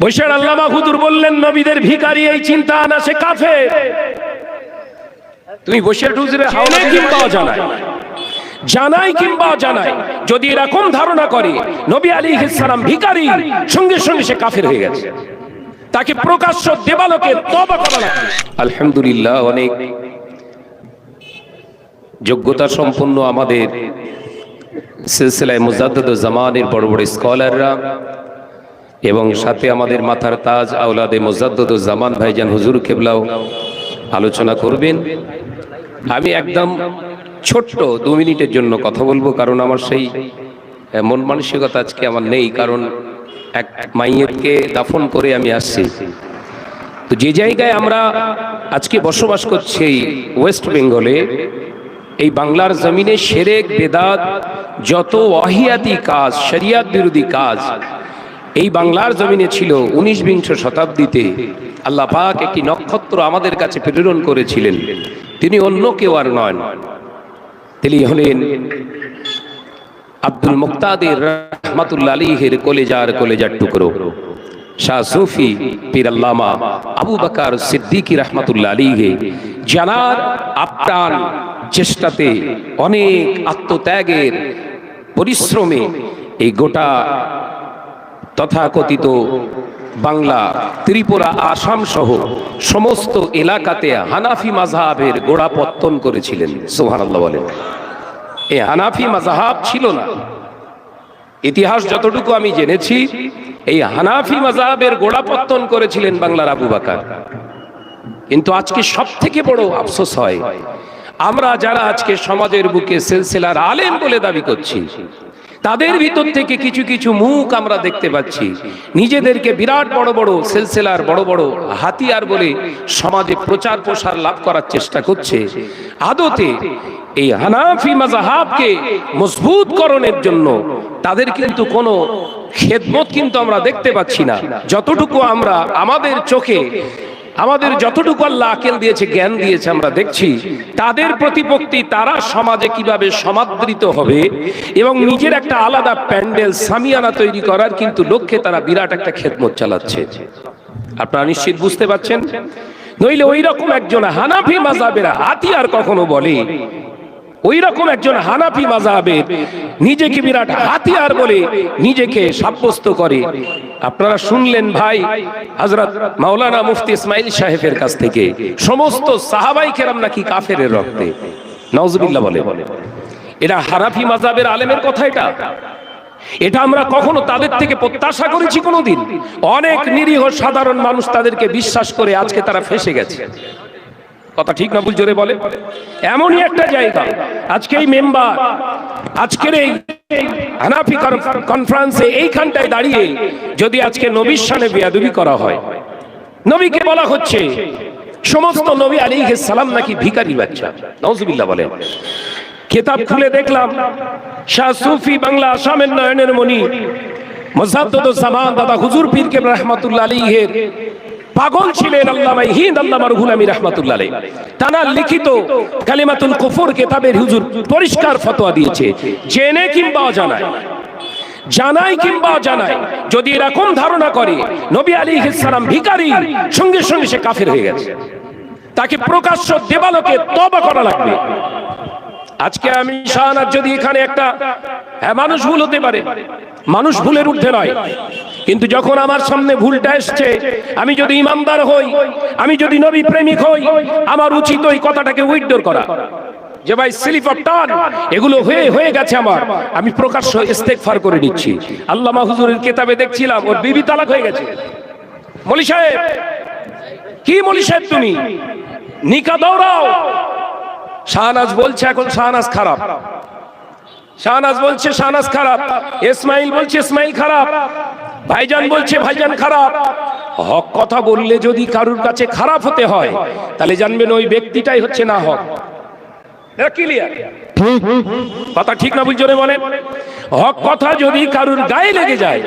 বৈশার আল্লামা হুজুর বললেন নবীদের ভিখারি এই চিন্তা আনা সে কাফে তুমি বৈশার হুজুরের হাওলা কিংবা জানাই জানাই কিংবা জানাই যদি এরকম ধারণা করে নবী আলী সালাম ভিখারি সঙ্গে সঙ্গে সে কাফের হয়ে গেছে। তাকে প্রকাশ্য দেবালোকে তবা করা লাগবে আলহামদুলিল্লাহ অনেক যোগ্যতা সম্পন্ন আমাদের সিলসিলায় মুজাদ্দুদ জামানের বড় বড় স্কলাররা এবং সাথে আমাদের মাথার তাজ আউলাদে মুজাদ্দুদ জামান ভাইজান হুজুর কেবলাও আলোচনা করবেন। আমি একদম ছোট্ট দু মিনিটের জন্য কথা বলব, কারণ আমার সেই মন মানসিকতা আজকে আমার নেই, কারণ এক মাইয়েতকে দাফন করে আমি আসছি। তো যে জায়গায় আমরা আজকে বসবাস করছি ওয়েস্ট বেঙ্গলে, এই বাংলার জমিনে সেরেক, বেদাত, যত ওয়াহিয়াতি কাজ, শরিয়াত বিরোধী কাজ এই বাংলার জমিনে ছিল উনিশ বিংশ শতাব্দীতে আল্লাহ পাক একটি নক্ষত্র আমাদের কাছে প্রেরণ করেছিলেন। তিনি অন্য কেউ আর নয় তিনি হলেন আব্দুল মুক্তাদের রহমাতুল্লাহ আলীহের কলেজার কলেজার টুকরো। শাহ সুফি পীর আল্লামা আবু বকর সিদ্দিকী রহমাতুল্লাহ আলীহে জানার আপ্রাণ চেষ্টাতে অনেক আত্মত্যাগের পরিশ্রমে এই গোটা তথাকথিত বাংলা, ত্রিপুরা, আসাম সহ সমস্ত এলাকাতে হানাফি মাযহাবের গোড়াপত্তন করেছিলেন, সুবহানাল্লাহ বলেন। এই হানাফি মাযহাব ছিল না। ইতিহাস যতটুকু আমি জেনেছি, এই হানাফি মাযহাবের গোড়াপত্তন করেছিলেন বাংলার আবু বাকার। কিন্তু আজকে সব থেকে বড় আফসোস হয়, আমরা যারা আজকে সমাজের বুকে সিলসিলার আলেম বলে দাবি করছি তাদের ভিতর থেকে কিছু কিছু মুখ আমরা দেখতে পাচ্ছি। নিজেদেরকে বিরাট বড় বড় সিলসিলার বড় বড় হাতিয়ার বলে সমাজে প্রচার প্রসার লাভ করার চেষ্টা করছে। আদতে এই হানাফি মাজাহাবকে মজবুত করণের জন্য তাদের কিন্তু কোনো খেদমত কিন্তু আমরা দেখতে পাচ্ছি না। যতটুকু আমরা আমাদের চোখে আমাদের যতটুকু আল্লাহ আকেল দিয়েছে জ্ঞান দিয়েছে আমরা দেখছি তাদের প্রতিপত্তি তারা সমাজে কীভাবে সমাদৃত হবে এবং নিজের একটা আলাদা প্যান্ডেল সামিয়ানা তৈরি করার কিন্তু লক্ষ্যে তারা বিরাট একটা খেদমত চালাচ্ছে। আপনারা নিশ্চিত বুঝতে পারছেন? নইলে ওই রকম একজন হানাফি মাজাবের হাতিয়ার কখনো বলে। ওই রকম একজন হানাফি মাজাবের নিজেকে বিরাট হাতিয়ার বলে নিজেকে সাব্যস্ত করে। আপনারা শুনলেন ভাই হযরত মাওলানা মুফতি ইসমাইল সাহেবের কাছ থেকে। সমস্ত সাহাবাই কেরাম নাকি কাফের রক্তে। নওজুবিল্লাহ বলে। এরা হানাফি মাজাবের আলেমের কথা এটা। এটা আমরা কখনো তাদের থেকে প্রত্যাশা করেছি কোনোদিন। অনেক নিরীহ সাধারণ মানুষ তাদেরকে বিশ্বাস করে আজকে তারা ফেসে গেছে। কথা ঠিক না ভুল জোরে বলে? এমনই একটা জায়গা। আজকে এই মেম্বার, আজকের এই হানাফি কনফারেন্সে এইখানটায় দাঁড়িয়ে যদি আজকে নবীর সানে বেয়াদবি করা হয়, নবীকে বলা হচ্ছে, সমস্ত নবী আলী সালাম নাকি ভিকারি বাচ্চা। নজবিল্লা বলে কেতাব খুলে দেখলাম, শাহ সুফি বাংলা আসামের নয়নের মোসাদ্দদ জামান দাদা হুজুর পীর কে রহমাতুল্লাহ আলীহের পাগল ছিলেন আল্লামা হিন্দ আল্লামা রুহুল আমির আলাইহি। লিখিত কালিমাতুল কুফর কিতাবের হুজুর পরিষ্কার ফতোয়া দিয়েছে। জেনে কিংবা জানায় জানাই কিংবা জানাই যদি এরকম ধারণা করে, নবী আলী সালাম ভিকারি সঙ্গে সঙ্গে সে কাফের হয়ে গেছে। তাকে প্রকাশ্য দেবালোকে তবা করা লাগবে। আজকে আমি শাহানার যদি এখানে একটা হ্যাঁ মানুষ ভুল হতে পারে। মানুষ ভুলের ঊর্ধ্বে নয়। কিন্তু যখন আমার সামনে ভুলটা এসছে, আমি যদি ইমানদার হই, আমি যদি নবী প্রেমিক হই, আমার উচিত ওই কথাটাকে উইথড্র করা। যে ভাই, স্লিপ অফ টান, এগুলো হয়ে হয়ে গেছে আমার। আমি প্রকাশ্য ইস্তেগফার করে নিচ্ছি। আল্লামা হুজুরের কেতাবে দেখছিলাম, ওর বিবি তালাক হয়ে গেছে। মলি সাহেব, কি মলি সাহেব তুমি? নিকা দৌড়াও। শাহনাজ বলছে এখন শাহনাজ খারাপ। শাহনাজ বলছে শাহনাজ খারাপ। ইসমাইল বলছে ইসমাইল খারাপ। ভাইজান বলছে ভাইজান খারাপ। হক কথা বললে যদি কারুর কাছে খারাপ হতে হয়, তাহলে জানবেন ওই ব্যক্তিটাই হচ্ছে না হক। কথা ঠিক না বলেন? হক কথা যদি কারুর গায়ে লেগে যায়,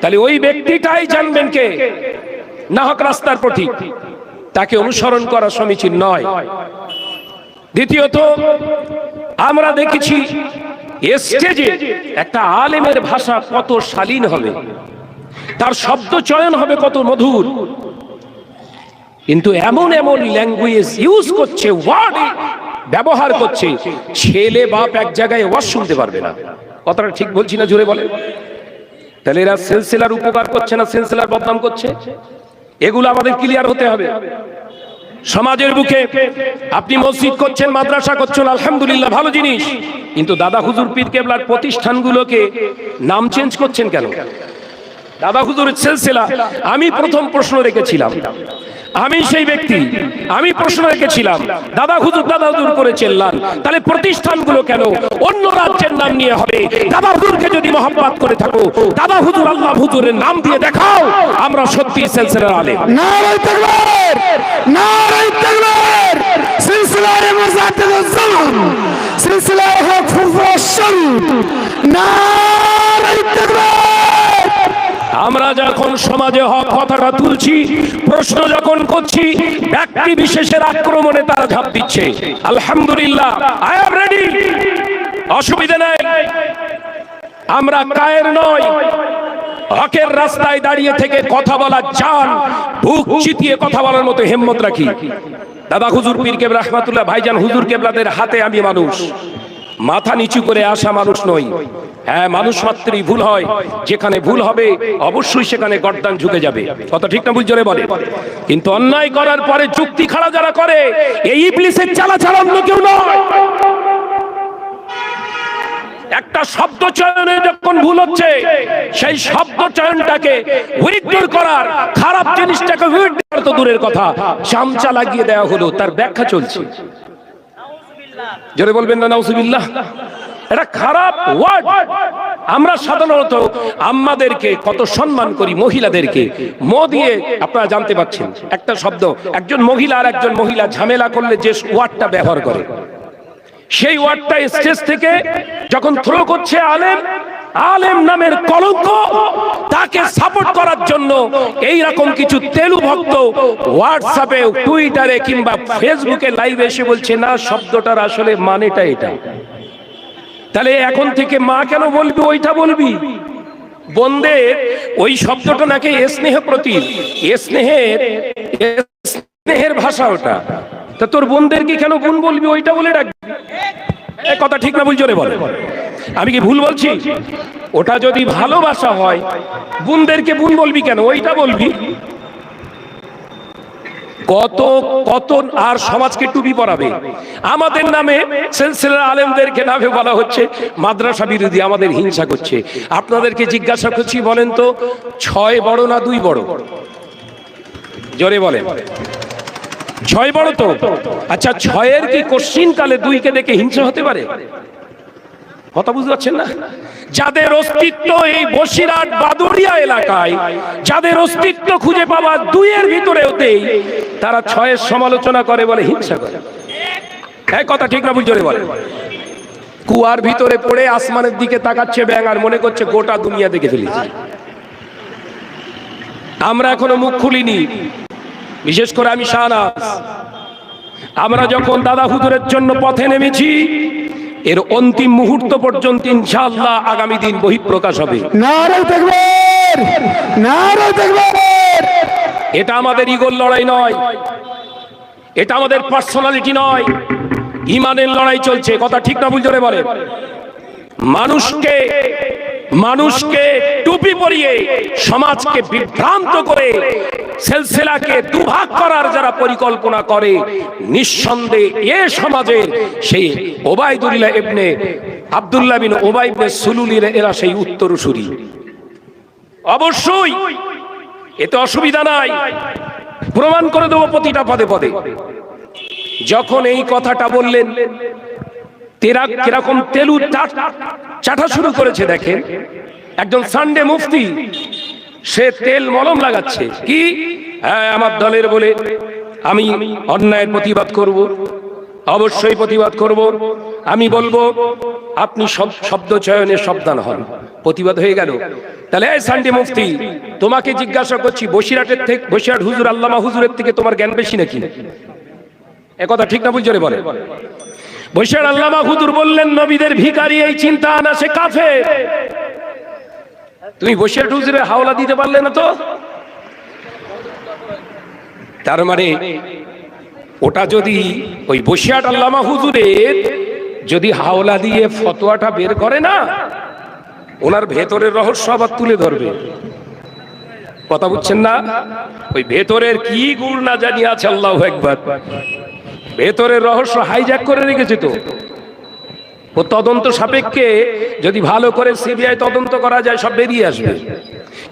তাহলে ওই ব্যক্তিটাই জানবেন কে? না হক রাস্তার পথিক তাকে অনুসরণ করা সমীচীন নয়। দ্বিতীয়ত, আমরা দেখেছি স্টেজে একটা আলেমের ভাষা কত শালীন হবে। তার শব্দ চয়ন হবে কত মধুর। কিন্তু এমন এমন ল্যাঙ্গুয়েজ ইউজ করছে ওয়ার্ড ব্যবহার করছে, ছেলে বাপ এক জায়গায় ওয়াজ শুনতে পারবে না। কথাটা ঠিক বলছি না, জোরে বলে তাহলে এরা সিলসিলার উপকার করছে না, সিলসিলার বদনাম করছে? এগুলো আমাদের ক্লিয়ার হতে হবে। সমাজের বুকে আপনি মসজিদ করছেন, মাদ্রাসা করছেন, আলহামদুলিল্লাহ, ভালো জিনিস। কিন্তু দাদা হুজুর পীর কেবলার প্রতিষ্ঠানগুলোকে নাম চেঞ্জ করছেন কেন? দাদা হুজুরের সিলসিলা, আমি প্রথম প্রশ্ন রেখেছিলাম। আমি সেই ব্যক্তি, আমি প্রশ্ন রেখেছিলাম, দাদা হুজুর দাদা হুজুর করে চেল্লান তাহলে প্রতিষ্ঠানগুলো কেন? অন্য রাজ্যের নাম নিয়ে হবে। দাদা হুজুরকে যদি মোহাম্মত করে থাকো, দাদা হুজুর, আল্লাহ হুজুরের নাম দিয়ে দেখাও, আমরা সত্যি সিলসিলার ফুরফুর শরীফ নারাই তাকবীর আমরা যখন সমাজে হক কথাটা তুলছি, প্রশ্ন যখন করছি, ব্যক্তি বিশেষের আক্রমণে তারা ঝাঁপ দিচ্ছে। আলহামদুলিল্লাহ আই এম রেডি অসুবিধা নাই। আমরা কায়ের নয় হকের রাস্তায় দাঁড়িয়ে থেকে কথা বলা চান বুক চিতিয়ে কথা বলার মতো হিম্মত রাখি। দাদা হুজুর পীর কেবলা, রহমাতুল্লাহ, ভাইজান হুজুর কেবলাদের হাতে আমি মানুষ। মাথা নিচু করে আসা মানুষ নই হ্যাঁ মানুষ মাত্রই ভুল হয়। যেখানে ভুল হবে, অবশ্যই সেখানে গর্দান ঝুঁকে যাবে। কথা ঠিক না বুঝ জোরে বলে? কিন্তু অন্যায় করার পরে যুক্তি খাড়া যারা করে, এই ইবলিসের চালা ছাড়া অন্য কেউ নয়। একটা শব্দ চয়নে যখন ভুল হচ্ছে, সেই শব্দ চয়নটাকে উইথড্র করার খারাপ জিনিসটাকে উইথড্র তো দূরের কথা। চামচা লাগিয়ে দেওয়া হলো, তার ব্যাখ্যা চলছে। জোরে বলবেন না এটা খারাপ ওয়ার্ড। আমরা সাধারণত আম্মাদেরকে কত সম্মান করি, মহিলাদেরকে। মো দিয়ে আপনারা জানতে পাচ্ছেন, একটা শব্দ, একজন মহিলা আর একজন মহিলা ঝামেলা করলে যে ওয়ার্ডটা ব্যবহার করে। সেই ওয়ার্ডটা স্টেজ থেকে যখন থ্রো করছে আলেম আলেম নামের কলঙ্ক তাকে সাপোর্ট করার জন্য এই রকম কিছু তেলু ভক্ত হোয়াটসঅ্যাপে টুইটারে কিংবা ফেসবুকে লাইভে এসে বলছে না শব্দটার আসলে মানেটা এটা। তাহলে এখন থেকে মা কেন বলবি ওইটা বলবি? বন্দের ওই শব্দটা নাকি স্নেহ প্রতি স্নেহের স্নেহের ভাষা ওটা। তা তোর বোনদেরকে কেন বোন বলবি ওইটা বলে ডাকবি কথা ঠিক না ভুল রে বলে। আমি কি ভুল বলছি? ওটা যদি ভালোবাসা হয় বোনদেরকে বোন বলবি কেন? ওইটা বলবি। কত কত আর সমাজকে টুপি পরাবে? আমাদের নামে আলেমদেরকে নামে বলা হচ্ছে, মাদ্রাসা বিরোধী আমাদের হিংসা করছে। আপনাদেরকে জিজ্ঞাসা করছি, বলেন তো, ছয় বড় না দুই বড়? জোরে বলেন। ছয় বড় তো? আচ্ছা ছয়ের কি কোশ্চিন? কালে দুইকে দেখে হিংসা হতে পারে? কথা বুঝতে পারছেন না? যাদের অস্তিত্ব এই বসিরহাট বাদুরিয়া এলাকায়, যাদের অস্তিত্ব খুঁজে পাওয়া দুইয়ের ভিতরে হতেই তারা ছয়ের সমালোচনা করে বলে হিংসা করে। হ্যাঁ কথা ঠিক না বুঝতে বলে কুয়ার ভিতরে পড়ে আসমানের দিকে তাকাচ্ছে ব্যাং আর মনে করছে গোটা দুনিয়া দেখে ফেলেছে। আমরা এখনও মুখ খুলিনি। বিশেষ করে আমি শাহনাজ। আমরা যখন দাদা হুজুরের জন্য পথে নেমেছি এর অন্তিম মুহূর্ত পর্যন্ত ইনশাআল্লাহ আগামী দিন বহিঃপ্রকাশ হবে। এটা আমাদের ইগোর লড়াই নয়। এটা আমাদের পার্সোনালিটি নয়। ইমানের লড়াই চলছে। কথা ঠিক না ভুল জোরে বলে। মানুষকে মানুষকে টুপি পরিয়ে সমাজকে বিভ্রান্ত করে, সেলসেলাকে দুভাগ করার যারা পরিকল্পনা করে, নিঃসন্দেহে এ সমাজের সেই ওবায়দুল্লাহ ইবনে আব্দুল্লাহ বিন ওবাই ইবনে সুলুলির এরা সেই উত্তরসূরি। অবশ্যই এতে অসুবিধা নাই। প্রমাণ করে দেবো প্রতিটা পদে পদে। যখন এই কথাটা বললেন, তেরা কীরকম তেলু চাটা শুরু করেছে দেখেন। একজন সানডে মুফতি, সে তেল মলম লাগাচ্ছে। কি? হ্যাঁ আমার দলের বলে আমি অন্যায়ের প্রতিবাদ করব, অবশ্যই প্রতিবাদ করব। আমি বলব, আপনি সব- শব্দ চয়নে সাবধান হন। প্রতিবাদ হয়ে গেল। তাহলে, এই সানডে মুফতি, তোমাকে জিজ্ঞাসা করছি, বসিরহাটের থেকে, বসিরহাট হুজুর, আল্লামা হুজুরের থেকে তোমার জ্ঞান বেশি নাকি? এ কথা ঠিক না বুঝতে বলে। বৈশাল আল্লামা হুজুর বললেন, নবীদের ভিখারি এই চিন্তা আনা সে কাফের। তুমি বসিরহাট হুজুরে হাওলা দিতে পারলে না তো? তার মানে ওটা যদি ওই বসিরহাট আল্লামা হুজুরের যদি হাওলা দিয়ে ফতোয়াটা বের করে না, ওনার ভেতরের রহস্য আবার তুলে ধরবে। কথা বুঝছেন না? ওই ভেতরের কি গুণ না জানি আছে, আল্লাহ একবার। ভেতরের রহস্য হাইজ্যাক করে রেখেছে তো। ও তদন্ত সাপেক্ষে যদি ভালো করে সিবিআই তদন্ত করা যায়, সব বেরিয়ে আসবে।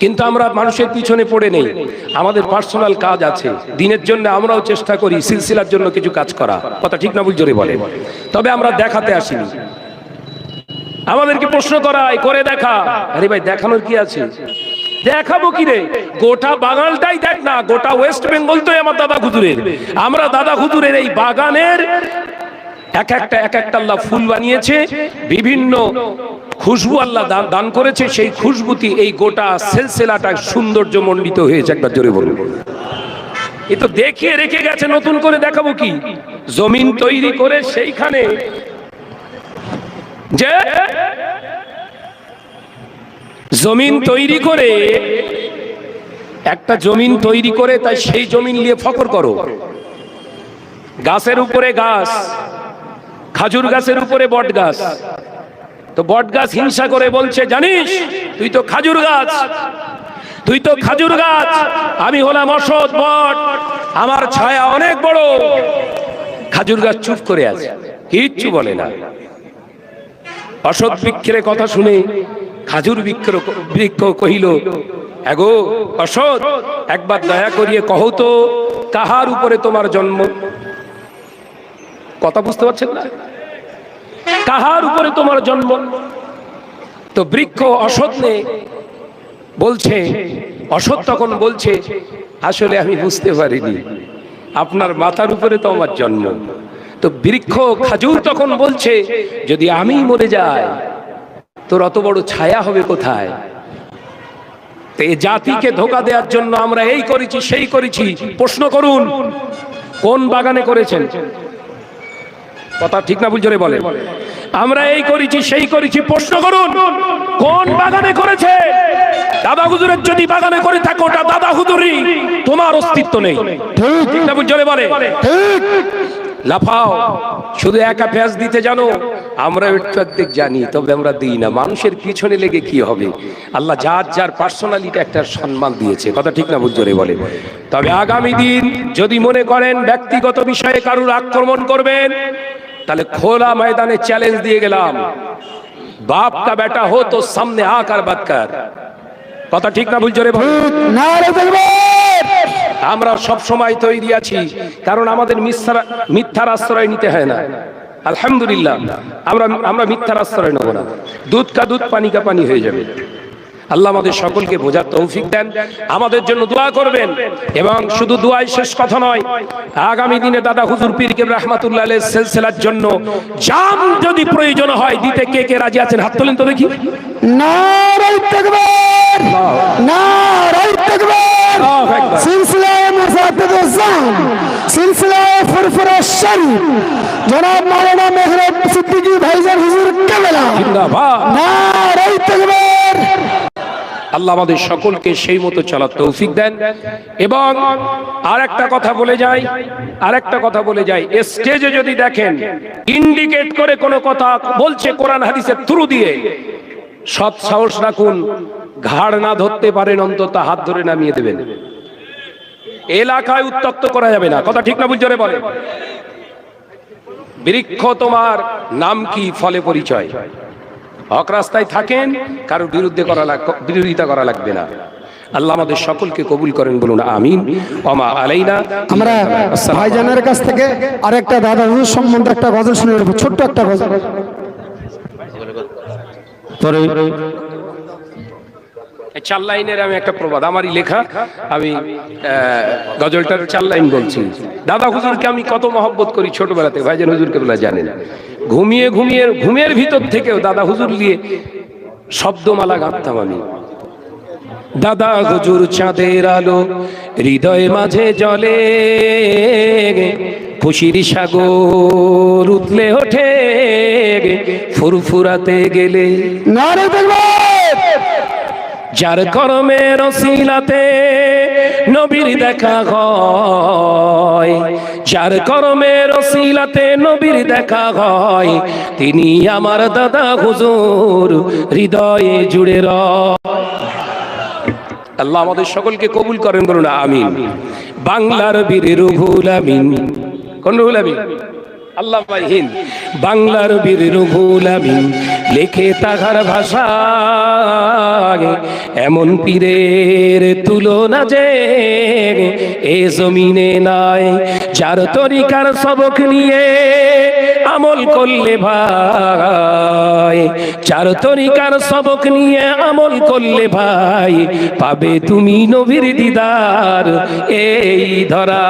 কিন্তু আমরা মানুষের পিছনে পড়ে নেই। আমাদের পার্সোনাল কাজ আছে। দিনের জন্য আমরাও চেষ্টা করি সিলসিলার জন্য কিছু কাজ করা। কথা ঠিক না বুঝজোরে বলে। তবে আমরা দেখাতে আসিনি। আমাদেরকে প্রশ্ন করায়, করে দেখা। আরে ভাই, দেখানোর কি আছে? দেখাবো কি রে? গোটা বাগানটাই দেখ না, গোটা ওয়েস্ট বেঙ্গল তো আমার দাদা হুজুরের। আমরা দাদা হুজুরের এই বাগানের এক একটা এক একটা আল্লাহ ফুল বানিয়েছে, বিভিন্ন খুশবু আল্লাহ দান করেছে, সেই খুশবুতি এই গোটা সেলসেলাটা সৌন্দর্য মণ্ডিত হয়েছে, একবার জোরে বলুন। এ তো দেখিয়ে রেখে গেছে, নতুন করে দেখাবো কি? জমিন তৈরি করে সেইখানে যে জমিন তৈরি করে, একটা জমিন তৈরি করে, তাই সেই জমিন নিয়ে ফকর করো। গাছের উপরে গাছ খাজুর গাছের উপরে বট গাছ। তো বট গাছ হিংসা করে বলছে, জানিস, তুই তো খাজুর গাছ। তুই তো খাজুর গাছ। আমি হলাম অসৎ বট। আমার ছায়া অনেক বড়। খাজুর গাছ চুপ করে আছে। কিচ্ছু বলে না। অসৎ বৃক্ষের কথা শুনে খাজুর বৃক্ষ বৃক্ষ কহিল এগো অসৎ। একবার দয়া করিয়ে কহ তো, কাহার উপরে তোমার জন্ম কথা বুঝতে পারছেন না? কাহার উপরে তোমার জন্ম। তো বৃক্ষ অসৎ নে বলছে, অসৎ তখন বলছে, আসলে আমি বুঝতে পারিনি। আপনার মাথার উপরে তো আমার জন্ম। তো বৃক্ষ খাজুর তখন বলছে, যদি আমি মরে যাই, তোর অত বড় ছায়া হবে কোথায়? তো জাতিকে ধোকা দেওয়ার জন্য আমরা এই করেছি, সেই করেছি। প্রশ্ন করুন, কোন বাগানে করেছেন? কথা ঠিক না বুঝলে বলে আমরা এই করেছি সেই করেছি। প্রশ্ন করুন কোন বাগানে করেছে? দাদা হুজুরের যদি বাগানে করে থাকো ওটা দাদা হুজুরই তোমার অস্তিত্ব নেই। ঠিক। না বুঝলে বলে। ঠিক। লাফাও শুধু একা ফ্যাস দিতে জানো আমরা একটু জানি তবে আমরা দিই না। মানুষের পিছনে লেগে কি হবে? আল্লাহ যার যার পার্সোনালিটি একটা সম্মান দিয়েছে। কথা ঠিক না বুঝজোরে বলে। তবে আগামী দিন যদি মনে করেন ব্যক্তিগত বিষয়ে কারুর আক্রমণ করবেন তাহলে খোলা ময়দানে চ্যালেঞ্জ দিয়ে গেলাম। বাপ কা বেটা হো তো সামনে আকার বাত কর। কথা ঠিক না ঠিক আমরা সব সময় তৈরি আছি কারণ আমাদের মিথ্যার আশ্রয় নিতে হয় না। আলহামদুলিল্লাহ আমরা আমরা মিথ্যার আশ্রয় নেব না। দুধ কা দুধ পানি কা পানি হয়ে যাবে। আল্লাহ আমাদের সকলকে বোঝার তৌফিক দেন। আমাদের জন্য দোয়া করবেন এবং শুধু দোয়াই শেষ কথা নয় আগামী দিনে দাদা হুজুর পীর কে রহমাতুল্লাহ সিলসিলার জন্য জাম যদি প্রয়োজন হয় দিতে কে কে রাজি আছেন? হাত তোলেন তো দেখি। নারে দেখবেন নারে দেখবেন আল্লাহু আকবার। সিলসিলায়ে সিলসিলায়ে ফুরফুরে শরীফ। জনাব মাওলানা মেহরাব সিদ্দিকী ভাইজান হুজুর কেবলা। জিন্দাবাদ। নারে দেখবেন আল্লাহ আমাদের সকলকে সেই মতো চলার তৌফিক দেন। এবং আর একটা কথা বলে যাই আর একটা কথা বলে যাই। স্টেজে যদি দেখেন ইন্ডিকেট করে কোনো কথা বলছে কোরআন হাদিসের থ্রু দিয়ে, সৎ সাহস রাখুন, ঘাড় না ধরতে পারেন, অন্তত হাত ধরে নামিয়ে দেবেন। এলাকায় উত্তক্ত করা যাবে না। কথা ঠিক না বুঝতে বলে বৃক্ষ তোমার নাম কি? ফলে পরিচয়। হক রাস্তায় থাকেন কারোর বিরুদ্ধে করা লাগ- বিরোধিতা করা লাগবে না। আল্লাহ আমাদের সকলকে কবুল করেন বলুন আমিন। অমা আলাইনা। আমরা ভাইজানের কাছ থেকে আরেকটা দাদা হুজুর সম্বন্ধে একটা গজল শুনে নেব ছোট্ট একটা গজল। এই চার লাইনের আমি একটা প্রবাদ আমারই লেখা আমি গজলটার চার লাইন বলছি। দাদা হুজুরকে আমি কত মহব্বত করি ছোটবেলাতে ভাইজান হুজুরকে বলা জানেন। ঘুমিয়ে ঘুমিয়ে ঘুমের ভিতর থেকেও দাদা হুজুর নিয়ে শব্দমালা গাঁথতাম আমি। দাদা হুজুর চাঁদের আলো হৃদয় মাঝে জলে খুশির সাগর উতলে ওঠে ফুরফুরাতে গেলে। যার কর্মের রসিলাতে নবীর দেখা হয় যার কর্মের রসিলাতে নবীর দেখা হয়, তিনি আমার দাদা হুজুর, হৃদয়ে জুড়ে র। আল্লাহ আমাদের সকলকে কবুল করেন বলুন, আমিন। বাংলার বীর রুহুল আমিন। কোন রুহুল আমিন? আল্লাহ হিন বাংলার বীর আমিন লেখে তাহার ভাষা এমন পীরের তুলনা যে এ জমিনে নাই, যার তরিকার সবক নিয়ে আমল করলে ভাই। চার তরিকার সবক নিয়ে আমল করলে ভাই, পাবে তুমি নবীর দিদার এই ধরা।